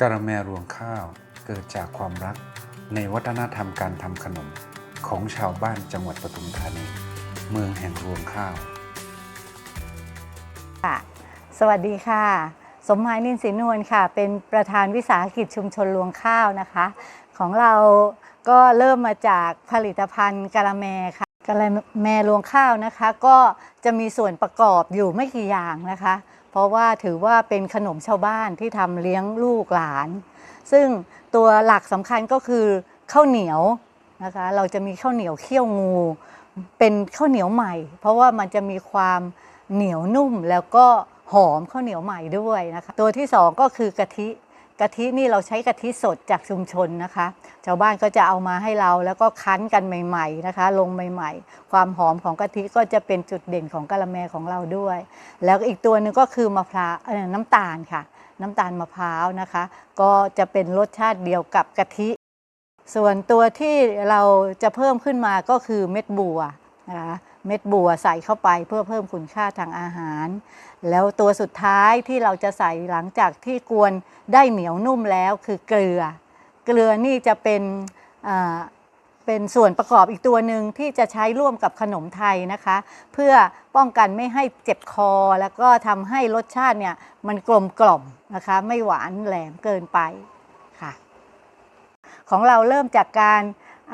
กะระแมรวงข้าวเกิดจากความรักในวัฒนธรรมการทำขนมของชาวบ้านจังหวัดปทุมธานี เมืองแห่งรวงข้าวค่ะสวัสดีค่ะ สมหมายนินศรีนวลค่ะ เป็นประธานวิสาหกิจชุมชนรวงข้าวนะคะ ของเราก็เริ่มมาจากผลิตภัณฑ์กะละแมค่ะกะละแมรวงข้าวนะคะ ก็จะมีส่วนประกอบอยู่ไม่กี่อย่างนะคะ เพราะว่าถือว่าเป็นขนมชาวบ้านที่ทำเลี้ยงลูกหลาน ซึ่งตัวหลักสำคัญก็คือข้าวเหนียวนะคะเราจะมีข้าวเหนียวเคี่ยวงู เป็นข้าวเหนียวใหม่ เพราะว่ามันจะมีความเหนียวนุ่มแล้วก็หอมข้าวเหนียวใหม่ด้วยนะคะตัวที่สองก็คือกะทิ กะทินี่เราใช้กะทิสดจากชุมชนนะคะ ชาวบ้านก็จะเอามาให้เราแล้วก็คั้นกันใหม่ๆนะคะ ลงใหม่ ๆ ความหอมของกะทิก็จะเป็นจุดเด่นของกะละแมของเราด้วย แล้วอีกตัวหนึ่งก็คือมะพร้าวน้ำตาลค่ะ น้ำตาลมะพร้าวนะคะ ก็จะเป็นรสชาติเดียวกับกะทิ ส่วนตัวที่เราจะเพิ่มขึ้นมาก็คือเม็ดบัวนะคะ เม็ดบัวใส่เข้าไปเพื่อเพิ่มคุณค่าทางอาหาร แล้วตัวสุดท้ายที่เราจะใส่หลังจากที่กวนได้เหนียวนุ่มแล้วคือเกลือ เกลือนี่จะเป็นเป็นส่วนประกอบอีกตัวหนึ่งที่จะใช้ร่วมกับขนมไทยนะคะ เพื่อป้องกันไม่ให้เจ็บคอ แล้วก็ทำให้รสชาติเนี่ยมันกลมกล่อมนะคะ ไม่หวานแหลมเกินไปค่ะ ของเราเริ่มจากการ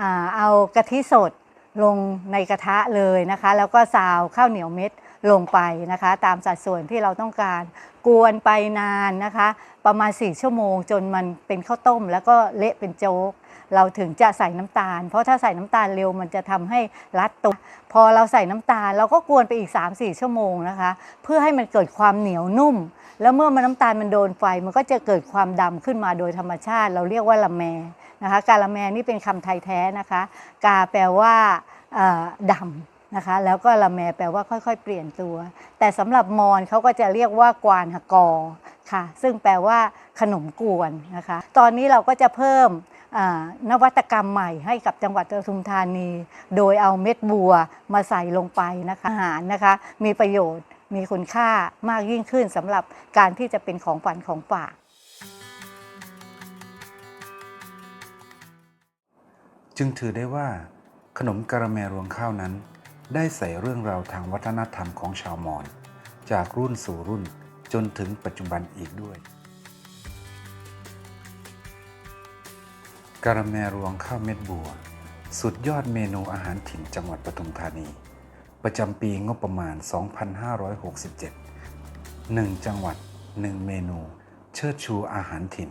อเอากะทิสด ลงในกระทะเลยนะคะ แล้วก็ซาวข้าวเหนียวเม็ดลงไปนะคะ ตามสัดส่วนที่เราต้องการ กวนไปนานนะคะ ประมาณ 4 ชั่วโมง จนมันเป็นข้าวต้ม แล้วก็เละเป็นโจ๊ก เราถึงจะใส่น้ำตาล เพราะถ้าใส่น้ำตาลเร็วมันจะทำให้รัดตัวพอเราใส่น้ำตาล เราก็กวนไปอีก 3-4 ชั่วโมงนะคะ เพื่อให้มันเกิดความเหนียวนุ่ม แล้วเมื่อมันน้ำตาลมันโดนไฟมันก็จะเกิดความดำขึ้นมาโดยธรรมชาติ เราเรียกว่าละแม นะคะกาละแมนี่เป็นคำไทยแท้นะคะ กาแปลว่าดำนะคะ แล้วก็ละแมแปลว่าค่อยๆ เปลี่ยนตัว แต่สำหรับมอญเขาก็จะเรียกว่ากวานหกอค่ะ ซึ่งแปลว่าขนมกวนนะคะ ตอนนี้เราก็จะเพิ่มนวัตกรรมใหม่ให้กับจังหวัดปทุมธานี โดยเอาเม็ดบัวมาใส่ลงไปนะคะอาหารนะคะมีประโยชน์มีคุณค่ามากยิ่งขึ้นสำหรับการที่จะเป็นของฝันของฝาก จึงถือได้ว่าขนมกระแมรวงข้าวนั้น ได้ใส่เรื่องราวทางวัฒนธรรมของชาวมอญจากรุ่นสู่รุ่นจนถึงปัจจุบันอีกด้วย กระแมรวงข้าวเม็ดบัว สุดยอดเมนูอาหารถิ่นจังหวัดปทุมธานี ประจำปีงบประมาณ 2567 1 จังหวัด 1 เมนู เชิดชูอาหารถิ่น